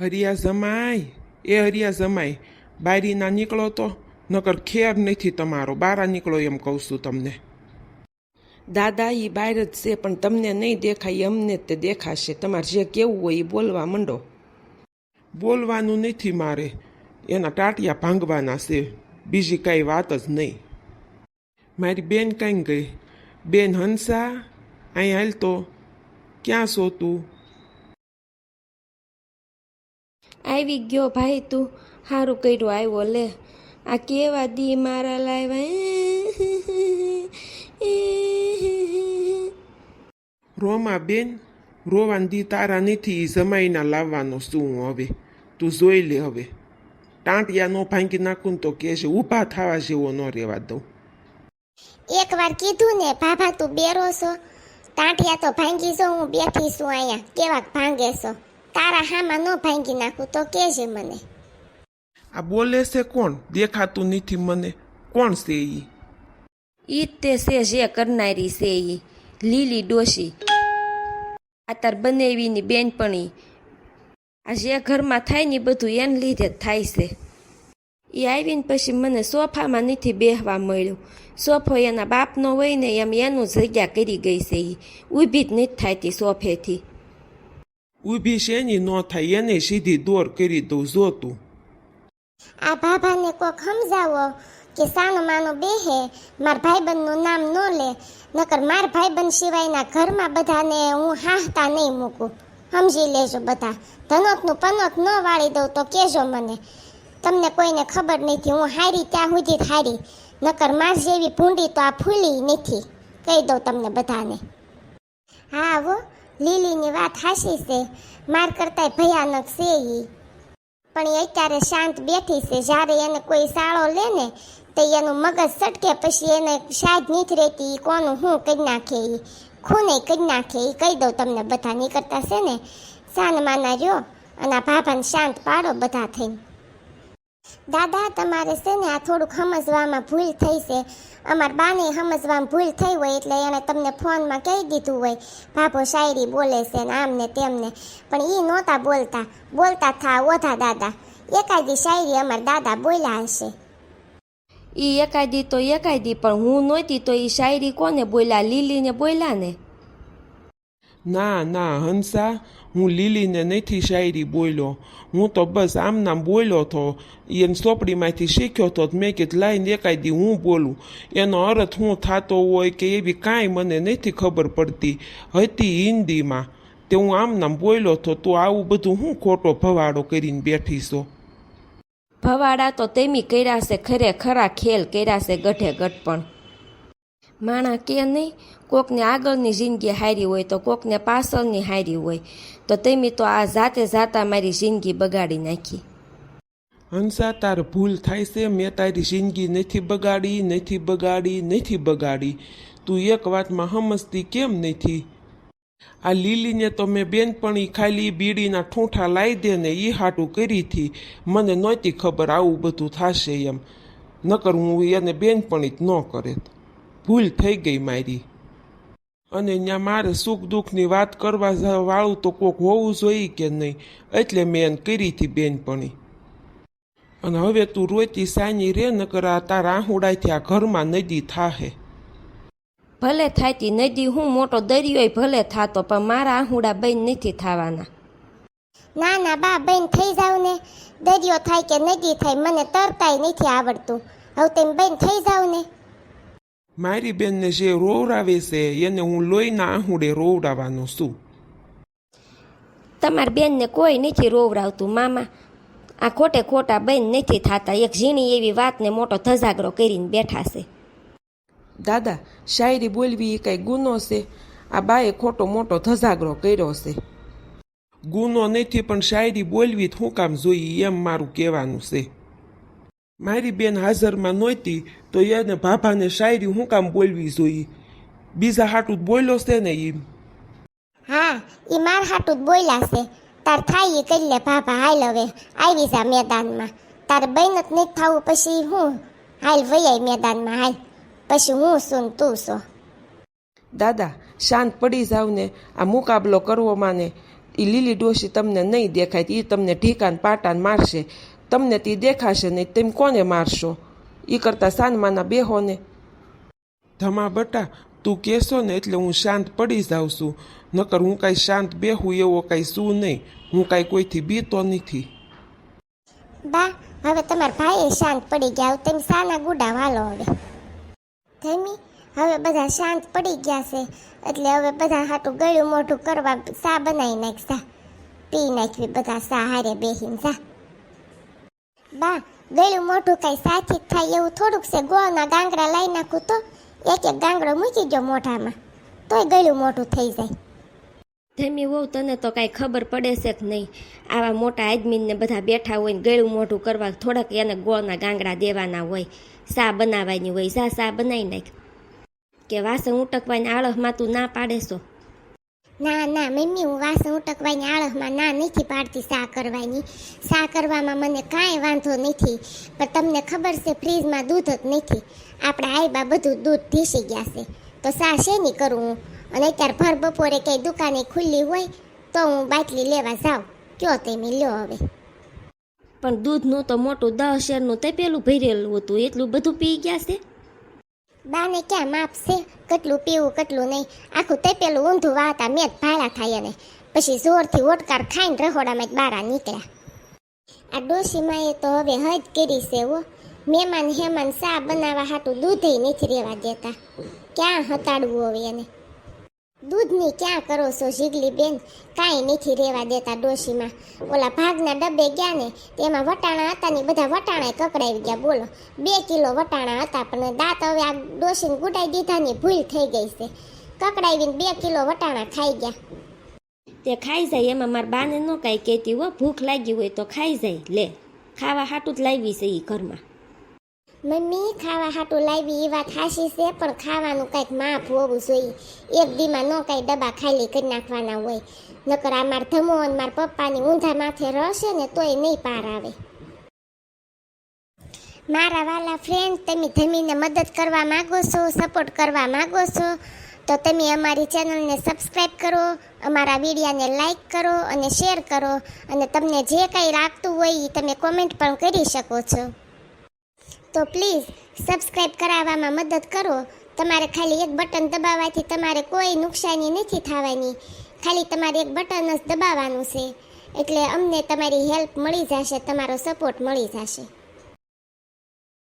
હરિયા જમાય એ હરિયા જમાય બારી ના નીકળો તો નકર ખેર નથી તમારો. બારા નીકળો એમ કહું છું તમને. દાદા એ બહાર જ છે પણ તમને નહીં દેખાય અમને તે દેખાશે. તમારે જે કેવું હોય એ બોલવા માંડો. બોલવાનું નથી મારે. એના ટાટિયા ભાંગવાના છે. બીજી કાંઈ વાત જ નહીં. મારી બેન કાંઈ ગઈ. બેન હંસા અહીં હાલ તો ક્યાં છો તું? આવી ગયો ભાઈ તું. સારું કર્યું આવ્યો લે. આ કેવા દી મારા લાવ્યા રોમા બેન રોવાન દી તારા નથી જમાઈના લાવવાનો શું હવે? તું જોઈ લે હવે. ટાંટિયા નો ભાંગી નાખું ને તો કે છે ઊભા થવા જેવો ન રહેવા દઉં. એક વાર કીધું ને ભાભા તું બેરો છો. ટાંટિયા તો ભાંગી જો હું બેઠી છું અહીંયા. કેવાક ભાંગે છો. તારા હામાં ન ભાંગી નાખું તો કેજે મને. આ બોલે છે કોણ? દેખાતું નથી મને. કોણ છે ઈ? ઈ તે છે જે કરનારી છે ઈ લીલી ડોશી. આ તાર બનેવીની બેનપણી. આ જે ઘરમાં થાય ને બધું એને લીધે જ થાય છે. એ આવીને પછી મને સોફામાં નથી બેહવા મળ્યું. સોફો એના બાપનો હોય ને એમ એનું જગ્યા કરી ગઈ છે એ ઊભી જ નથી થતી સોફેથી. ઊભી છે ની થાય એને સીધી દોર કરી દઉં જોતું આ ભાભાને કોક સમજાવો કે સાનો માનો બેહે માર ભાઈબંધનું નામ ન લે નકર માર ભાઈબંધ સિવાયના ઘરમાં બધાને હું હાહતા નહીં મૂકું સમજી લેજો બધા ધનોતનું પનોત ન વાળી દઉં તો કહેજો મને તમને કોઈને ખબર નથી હું હારી ત્યાં સુધી હારી નકર માર જેવી ભૂંડી તો આ ફૂલી નથી કહી દઉં તમને બધાને હા હો લીલીની વાત હાસી છે. માર કરતાંય ભયાનક છે ઈ. પણ એ અત્યારે શાંત બેઠી છે. જ્યારે એને કોઈ સાળો લે ને, તો એનું મગજ સટકે પછી એને શાદ નથી રહેતી કોનું હું કરી નાખે એ ખૂને કરી નાખે એ કહી દઉં તમને બધા નીકળતા છે ને, સાન માના રહ્યો અને આ ભાભાને શાંત પાડો બધા થઈને. દાદા, તમારે છે ને આ થોડુંક સમજવામાં ભૂલ થઈ છે. અમાર બાને સમજવામાં ભૂલ થઈ હોય એટલે એણે તમને ફોનમાં કહી દીધું હોય. ભાભો શાયરી બોલે છે ને આમ ને તેમને પણ એ નહોતા બોલતા. બોલતા થા ઓધા દાદા. એકાદી શાયરી અમાર દાદા બોલ્યા હશે. એ એકાદી તો એકાદી, પણ હું નહોતી તો એ શાયરી કોને બોલ્યા? લીલીને બોલ્યા ને? ના ના, હંસા, હું લીલીને નથી શાયરી બોલ્યો. હું તો બસ આમ નામ બોલ્યો તો એને ચોપડીમાંથી શીખ્યો તો તો મેં કીધું, લાઈને એકાદી હું બોલું. એનો અર્થ હું થતો હોય કે એવી કાંઈ મને નથી ખબર પડતી. હતી હિન્દીમાં. તે હું આમ નામ બોલ્યો તો તું આવું બધું હું ખોટો ભવાડો કરીને બેઠી છો ભવાડા તો તેમી કર્યા છે ખરે ખરા ખેલ કર્યા છે ગઢે ગઢ પણ. માણા કે નહીં કોકને આગળની જિંદગી હારી હોય તો કોકને પાછળની હારી હોય તો તેમી તો આ જાતે જાતા મારી જિંદગી બગાડી નાખી હંસા તાર ભૂલ થાય છે મેં તારી જિંદગી નથી બગાડી નથી બગાડી નથી બગાડી તું એક વાતમાં હમસતી કેમ નથી આ લીલીને તો મેં બેનપણી ખાલી બીડીના ઠૂંઠા લાવી દે ને એ હાટું કરી હતી મને નહોતી ખબર આવું બધું થશે એમ નકર હું એને બેનપણી જ ન કરે ભૂલ થઈ ગઈ મારી અને ત્યાં મારે સુખ દુઃખની વાત કરવા જ- વાળું તો કોક હોવું જોઈએ કે નહીં? એટલે મેં એને કરી હતી બેનપણી. અને હવે તું રોતી સાની રે ન આ તારા આહુડાથી આ ઘરમાં નદી થાહે. ભલે થાતી નદી હું મોટો દરિયોય ભલે થાતો પણ મારા આહુડા બેન નથી થવાના. ના ના બા બેન થઈ જાવ ને. દરિયો થાય કે નદી થાય મને તરતાય નથી આવડતું. હવે તેમ બેન થઈ જાવ ને. મારી બેનને જે રોવરાવે છે એને હું લોહીના આહુડે રોવડાવવાનો છું તમારી બેનને કોઈ નથી રોવરાવતું મામા આ ખોટે ખોટા બેન નથી થતા એક ઝીણી એવી વાતને મોટો ધજાગરો કરીને બેઠા છે દાદા શાયરી બોલવી એ કાંઈ ગુનો છે આ બાએ ખોટો મોટો ધજાગરો કર્યો છે ગુનો નથી પણ શાયરી બોલવી તો શું કામ જોઈએ એમ મારું કહેવાનું છે મારી બેન હાજરમાં નહોતી તો એને ભાભાને શાયરી હું કામ બોલવી જોઈએ બીજા હાટું જ બોલ્યો છે ને એમ હા ઈ માર હાટું જ બોલ્યા છે. તાર થાય ઈ કરી લે ભાભા હાલ હવે આવી જા મેદાનમાં. તારે બહેન જ નથી થવું પછી હું હાલ વૈયાય મેદાનમાં હાલ. પછી હું શું ને તું છો દાદા શાંત પડી જાવ ને. આ મુકાબલો કરવો માને. એ લીલી ડોશી તમને નહીં દેખાય એ તમને ઢીકાન પાટાન મારશે. તમને તે દેખાશે નહીં તેમ કોને મારશો? એ કરતાં સાનમાના બેહો ને ધમા બટા તું કહેશો ને એટલે હું શાંત પડી જાઉં છું. નકર હું કાંઈ શાંત બેહું એવો કાંઈ શું નહીં. હું કાંઈ કોઈથી બીતો નથી. બા હવે તમારા ભાઈ શાંત પડી ગયા તેમ સાના ગુડા વાલો હવે. ધમી હવે બધા શાંત પડી ગયા છે. એટલે હવે બધા હાટું ગળ્યું મોઢું કરવા સા બનાવી નાખતા પી નાખવી બધા સા હારે બેહીને જા. બા, ગળ્યું મોઢું કઈ સાચી થાય એવું થોડુંક છે. ગોળના ગાંગડા લઈ નાખું તો એક એક ગાંગડો મૂકી ગયો મોઢામાં. તોય ગળ્યું મોઢું થઈ જાય. ધમી વહુ તને તો કાંઈ ખબર પડે છે કે નહીં. આવા મોટા આદમીને બધા બેઠા હોય ને ગળું મોઢું કરવા થોડાક એને ગોળના ગાંગડા દેવાના હોય. સા બનાવવાની હોય, સા સા બનાવી નાખ. કે વાસણ ઉટકવાની આળસમાં તું ના પાડે છો? ના ના, મમ્મી, હું વાસણ ઉટકવાની આળસમાં ના નથી પાડતી સા કરવાની. સા કરવામાં મને કાંઈ વાંધો નથી, પણ તમને ખબર છે, ફ્રીજમાં દૂધ જ નથી. આપણે આઈબા બધું દૂધ ઢીસી ગયા છે. તો સા શેની કરું હું? અને અત્યારે ભર બપોરે કંઈ દુકાને ખુલ્લી હોય, તો હું બાટલી લેવા જાઉં. કયો તમે લ્યો હવે. પણ દૂધનું તો મોટું દસ શેરનું તે પેલું ભરેલું હતું, એટલું બધું પી ગયા છે? બાને ક્યાં માપ છે? કેટલું પીવું, કેટલું નહીં. આખું તે પેલું ઊંધું વાતા મેં જ ભાડા થાય ને પછી જોરથી ઓટકાર ખાઈને રહોડામાં જ બારા નીકળ્યા. આ ડોશીમાં એ તો હવે હજ કરી છે મહેમાન હેમાન સા બનાવવા હાટું દૂધે નથી રહેવા દેતા. ક્યાં હતાડવું હવે એને? દૂધની ક્યાં કરો છો જીગલી બેન? કાંઈ નથી રહેવા દેતા ડોશીમાં. ઓલા ભાગના ડબ્બે ગયા ને, તેમાં વટાણા હતા ને, બધા વટાણા કકડાવી ગયા, બોલો. બે કિલો વટાણા હતા, પણ દાંત હવે આ ડોશીને ગુડાઈ દીધા ને ભૂલ થઈ ગઈ છે. કકડાવીને બે કિલો વટાણા ખાઈ ગયા. તે ખાઈ જાય, એમાં મારા બાને ન કાંઈ કહેતી હો, ભૂખ લાગી હોય તો ખાઈ જાય. લે, ખાવા હાટું જ લાવી છે એ ઘરમાં. મમ્મી, ખાવા હાટું લાવી એ વાત હાશી છે, પણ ખાવાનું કંઈક માપ હોવું જોઈએ. એક દીમાં ન કાંઈ ડબ્બા ખાલી કરી નાખવાના હોય. નકર આ માર ધમો અને માર પપ્પાની ઊંધા માથે રહેશે ને તોય નહીં પાર આવે. મારા વાલા ફ્રેન્ડ તમે ધમીને મદદ કરવા માગો છો સપોર્ટ કરવા માગો છો, તો તમે અમારી ચેનલને સબસ્ક્રાઈબ કરો, અમારા વિડીયાને લાઈક કરો અને શેર કરો, અને તમને જે કાંઈ લાગતું હોય એ તમે કોમેન્ટ પણ કરી શકો છો. તો પ્લીઝ સબસ્ક્રાઈબ કરાવવામાં મદદ કરો. તમારે ખાલી એક બટન દબાવવાથી તમારે કોઈ નુકસાની નથી થવાની. ખાલી તમારે એક બટન જ દબાવવાનું છે. એટલે અમને તમારી હેલ્પ મળી જશે, તમારો સપોર્ટ મળી જશે.